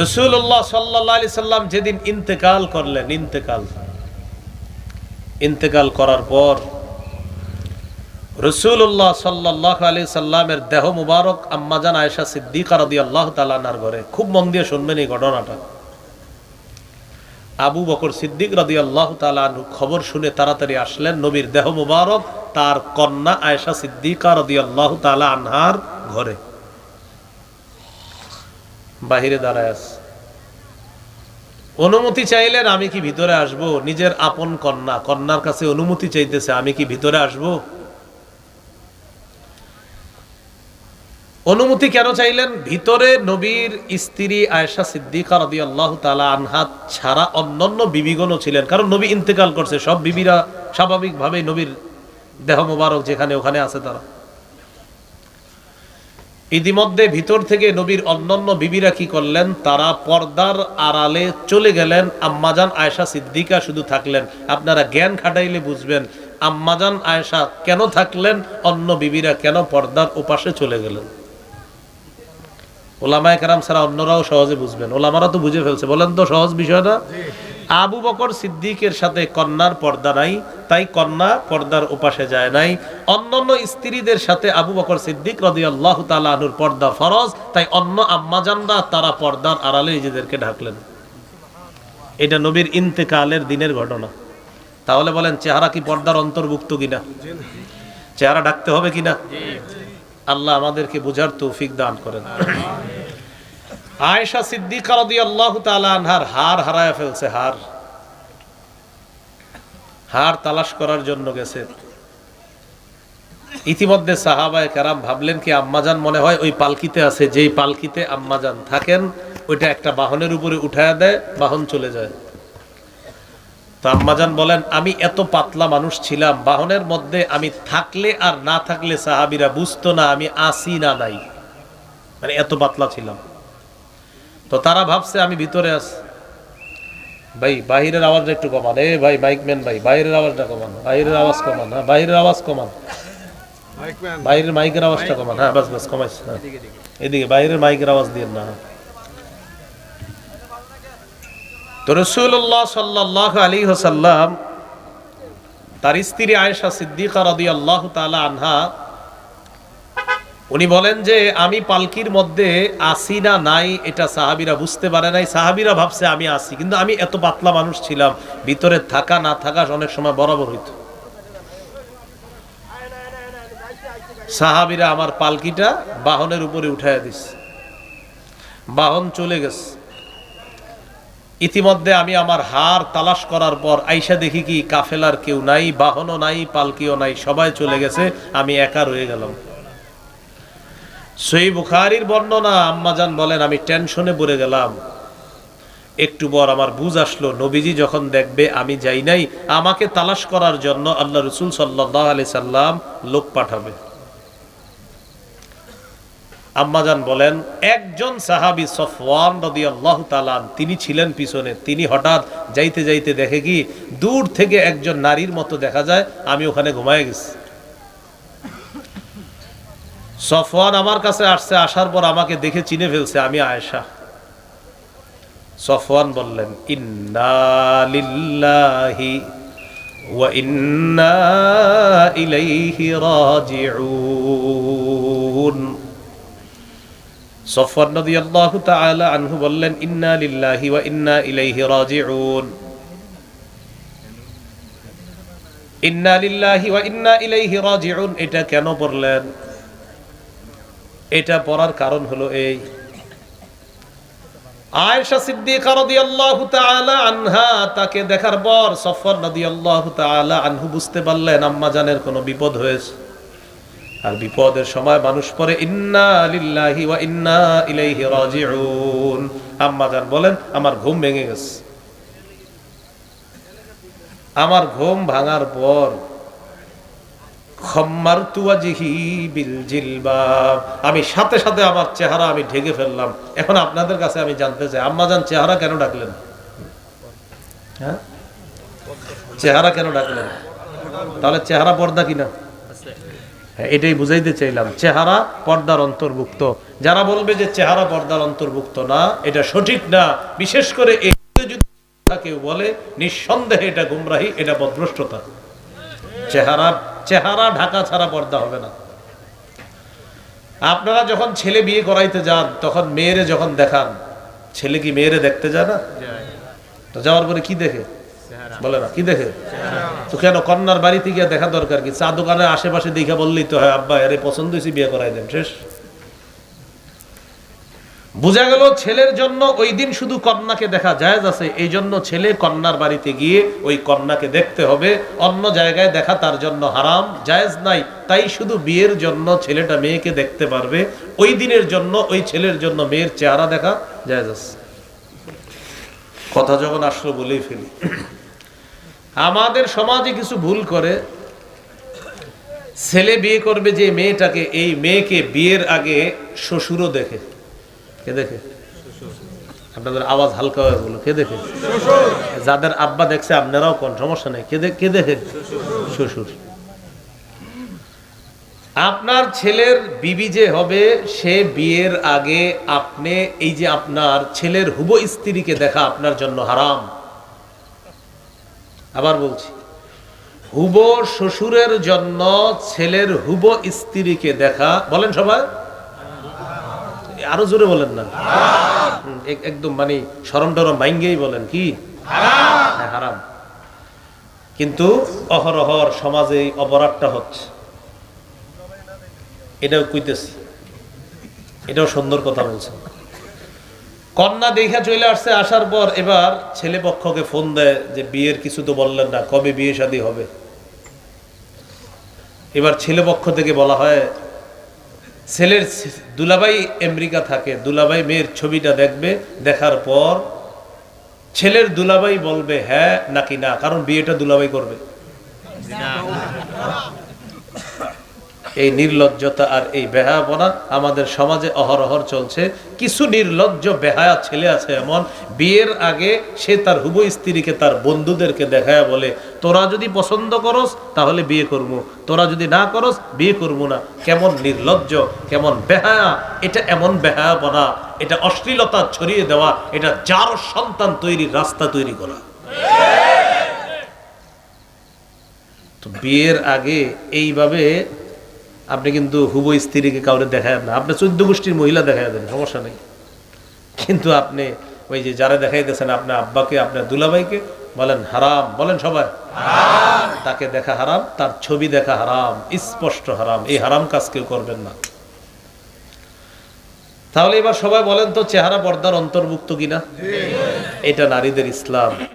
রসুল্লাহ সাল্লাহ আলি সাল্লাম যেদিন ইন্তেকাল করলেন, ইন্তেকাল। ইন্তেকাল করার পর রসুল্লাহ সাল্লাহ আলি সাল্লামের দেহ মুবারক আম্মাজান আয়েশা সিদ্দিকা রদি আল্লাহ তালানার ঘরে। খুব মন দিয়ে শুনবেন এই ঘটনাটা। আবু বকর সিদ্দিক রদি আল্লাহ খবর শুনে তাড়াতাড়ি আসলেন, নবীর দেহ মুবারক তার কন্যা আয়েশা সিদ্দিকা রদি আল্লাহ আনহার ঘরে। বাহিরে দাঁড়ায় আছে অনুমতি চাইলেন আমি কি ভিতরে আসব? নিজের আপন কন্যা, কন্যার কাছে অনুমতি চাইতেছে, আমি কি ভিতরে আসব? অনুমতি কেন চাইলেন? ভিতরে নবীর স্ত্রী আয়েশা সিদ্দিকা রদি আল্লাহ তালা আনহাত ছাড়া অন্যান্য বিবিগণও ছিলেন। কারণ নবী ইন্তেকাল করছে, সব বিবিরা স্বাভাবিকভাবে নবীর দেহ মোবারক যেখানে ওখানে আছে তারা। ইতিমধ্যে ভিতর থেকে নবীর অন্যান্য বিবিরা কি করলেন? তারা পর্দার আড়ালে চলে গেলেন। আম্মাজান আয়েশা সিদ্দিকা শুধু থাকলেন। আপনারা জ্ঞান খাটাইলে বুঝবেন, আম্মাজান আয়েশা কেন থাকলেন? অন্য বিবিরা কেন পর্দার ওপাশে চলে গেলেন? ওলামায় কারাম ছাড়া অন্যরাও সহজে বুঝবেন। ওলামারা তো বুঝে ফেলছে। বলেন তো সহজ বিষয়টা? আবু বকর সিদ্দিকের সাথে কন্যার পর্দা নাই, তাই কন্যা পর্দার উপাসে যায় নাই। অন্যান্য স্ত্রীদের সাথে আবু বকর সিদ্দিক রদি আল্লাহ তালুর পর্দা ফরজ, তাই অন্য আম্মাজানরা তারা পর্দার আড়ালে নিজেদেরকে ঢাকলেন। এটা নবীর ইন্তেকালের দিনের ঘটনা। তাহলে বলেন, চেহারা কি পর্দার অন্তর্ভুক্ত কিনা? চেহারা ডাকতে হবে কিনা? আল্লাহ আমাদেরকে বোঝার তৌফিক দান করেন। আয়েশা সিদ্দিকা রাদিয়াল্লাহু তাআলা আনহার হার হারায় ফেলছে, হার। হার তালাশ করার জন্য গেছে। ইতিমধ্যে সাহাবায় কারাম ভাবলেন কি, আম্মাজান মনে হয় ওই পালকিতে আছে, যেই পালকিতে আম্মাজান থাকেন, ওইটা একটা বাহনের উপরে উঠায় দেয়, বাহন চলে যায়। তো আম্মাজান বলেন, আমি এত পাতলা মানুষ ছিলাম, বাহনের মধ্যে আমি থাকলে আর না থাকলে সাহাবিরা বুঝতো না, আমি আসি না নাই। মানে এত পাতলা ছিলাম। তো তারা ভাবছে আমি ভিতরে আছি। ভাই বাহিরের আওয়াজটা একটু কমান। এ ভাই মাইকম্যান ভাই বাইরের আওয়াজটা কমান। বাইরের আওয়াজ কমান হ্যাঁ বাইরের আওয়াজ কমান। বাইরের মাইকের আওয়াজটা কমান। হ্যাঁ বাস বাস কমাইছে হ্যাঁ। এদিকে বাইরের মাইকের আওয়াজ দিয়ে না। তো রসুল্লাহ সাল্লাহ আলী হোসাল্লাম তার স্ত্রী আয়েশা সিদ্দিকা রদি আল্লাহ তালা আনহা উনি বলেন যে, আমি পালকির মধ্যে আসি না, নাই, এটা সাহাবিরা বুঝতে পারে নাই। সাহাবিরা ভাবছে, আমি আসি। কিন্তু আমি এত পাতলা মানুষ ছিলাম, ভিতরে থাকা, না থাকা অনেক সময় বরাবর হইত। সাহাবিরা আমার পালকিটা বাহনের উপরে উঠাইয়া দিস বাহন চলে গেছে। ইতিমধ্যে আমি আমার হার তালাশ করার পর আইসা দেখি কি, কাফেলার কেউ নাই, বাহনও নাই, পালকিও নাই, সবাই চলে গেছে, আমি একা রয়ে গেলাম। সই বুখারির বর্ণনা আম্মাজান বলেন, আমি টেনশনে পড়ে গেলাম। একটু পর আমার বুঝ আসলো, নবীজি যখন দেখবে আমি যাই নাই, আমাকে তালাশ করার জন্য আল্লাহ রসুল সাল্লাহ আলি সাল্লাম লোক পাঠাবে। আম্মাজান বলেন, একজন সাহাবি সফওয়ান রদি আল্লাহ তালান তিনি ছিলেন পিছনে। তিনি হঠাৎ যাইতে যাইতে দেখে কি, দূর থেকে একজন নারীর মতো দেখা যায়, আমি ওখানে ঘুমায় গেছি। সফওয়ান আমার কাছে আসছে, আসার পর আমাকে দেখে চিনে ফেলছে, আমি আয়েশা। সফওয়ান বললেন, ইন্না লিল্লাহি ওয়া ইন্না ইলাইহি রাজিউন। সফওয়ান রাদিয়াল্লাহু তাআলা আনহু বললেন, ইন্না লিল্লাহি ওয়া ইন্না ইলাইহি রাজিউন। ইন্না লিল্লাহি ওয়া ইন্না ইলাইহি রাজিউন। এটা কেন পড়লেন? এটা পড়ার কারণ হলো এই। আয়েশা সিদ্দিকা রাদিয়াল্লাহু তাআলা আনহা, তাকে দেখার পর সফর রাদিয়াল্লাহু তাআলা আনহু বুঝতে পারলেন, আম্মা জানের কোনো বিপদ হয়েছে। আর বিপদের সময় মানুষ পড়ে, ইন্না লিল্লাহি ইন্না ইলাইহি রাজিউন। আম্মা জান বলেন, আমার ঘুম ভেঙে গেছে। আমার ঘুম ভাঙার পর আমি সাথে সাথে আমার চেহারা আমি ঢেকে ফেললাম। এখন আপনাদের কাছে আমি জানতে চাই আম্মাজান চেহারা কেন ডাকলেন? হ্যাঁ? চেহারা কেন ডাকলেন? তাহলে চেহারা পর্দা কিনা? হ্যাঁ, এটাই বুঝাইতে চাইলাম। চেহারা পর্দার অন্তর্ভুক্ত। যারা বলবে যে চেহারা পর্দার অন্তর্ভুক্ত না এটা সঠিক না বিশেষ করে এই যদি কেউ বলে নিঃসন্দেহে এটা গুমরাহি এটা বদভ্রষ্টতা। চেহারা চেহারা ঢাকা ছাড়া পর্দা হবে না। আপনারা যখন ছেলে বিয়ে করাইতে যান তখন মেয়েরে যখন দেখান ছেলে কি মেয়েরে দেখতে যায় না? তো যাওয়ার পরে কি দেখে? বলে না কি দেখে? তো কেন কন্যার বাড়িতে গিয়ে দেখা দরকার কি? চা দোকানের আশেপাশে দেখে বললেই তো হ্যাঁ আব্বা এর পছন্দ হয়েছে বিয়ে করাই দেন শেষ। বোঝা গেল ছেলের জন্য ওই দিন শুধু কন্যাকে দেখা জায়েজ আছে, এই জন্য ছেলে কন্যার বাড়িতে গিয়ে ওই কন্যাকে দেখতে হবে। অন্য জায়গায় দেখা তার জন্য হারাম, জায়েজ নাই। তাই শুধু বিয়ের জন্য ছেলেটা মেয়েকে দেখতে পারবে। ওই দিনের জন্য, ওই ছেলের জন্য মেয়ের চেহারা দেখা জায়েজ আছে। কথা যখন আসলো বলেই ফেলি। আমাদের সমাজে কিছু ভুল করে। ছেলে বিয়ে করবে যে মেয়েটাকে, এই মেয়েকে বিয়ের আগে শ্বশুরও দেখে। কে দেখে? আপনাদের আওয়াজ হালকা হয়ে গেল কে দেখে? যাদের আব্বা দেখছে, আপনারাও কোন? সমস্যা নেই। কে কে দেখে? শ্বশুর। আপনার ছেলের বিবি যে হবে, সে বিয়ের আগে আপনি, এই যে আপনার ছেলের হুব স্ত্রীকে দেখা আপনার জন্য হারাম। আবার বলছি হুব শ্বশুরের জন্য ছেলের হুব স্ত্রীকে দেখা, বলেন সবাই। আরও জোরে বলেন না। একদম মানে সরম টরম ভাঙ্গেই বলেন। কি? হ্যাঁ, হারাম। কিন্তু অহরহর সমাজে অপরাধটা হচ্ছে। এটাও কইতেছি। এটাও সুন্দর কথা বলছেন। কন্যা দেখা চলে আসছে আসার পর এবার ছেলে পক্ষকে ফোন দেয় যে বিয়ের কিছু তো বললেন না কবে বিয়ে শাদী হবে? এবার ছেলে পক্ষ থেকে বলা হয় ছেলের দুলাভাই আমেরিকা থাকে, দুলাভাই মেয়ের ছবিটা দেখবে, দেখার পর ছেলের দুলাভাই বলবে হ্যাঁ নাকি না? কারণ বিয়েটা দুলাভাই করবে। এই নির্লজ্জতা আর এই বেহায়াপনা আমাদের সমাজে অহরহর চলছে। কিছু নির্লজ্জ বেহায়া ছেলে আছে এমন, বিয়ের আগে সে তার হুব স্ত্রীকে তার বন্ধুদেরকে দেখায় বলে, তোরা যদি পছন্দ করস, তাহলে বিয়ে করব। তোরা যদি না করস, বিয়ে করব না। কেমন নির্লজ্জ, কেমন বেহায়া, এটা এমন বেহায়াপনা, এটা অশ্লীলতা ছড়িয়ে দেওয়া, এটা যার সন্তান তৈরির রাস্তা তৈরি করা। তো বিয়ের আগে এইভাবে আপনি কিন্তু হুব স্ত্রীকে কাউরে দেখায় না। আপনি চোদ্দ গোষ্ঠীর মহিলা দেখায় দেন সমস্যা নেই। কিন্তু আপনি ওই যে যারা দেখাইতেছেন আপনার আব্বাকে আপনার দুলাভাইকে বলেন হারাম বলেন সবাই। তাকে দেখা হারাম তার ছবি দেখা হারাম স্পষ্ট হারাম। এই হারাম কাজ কেউ করবেন না। তাহলে এবার সবাই বলেন তো চেহারা পর্দার অন্তর্ভুক্ত কিনা? এটা নারীদের ইসলাম।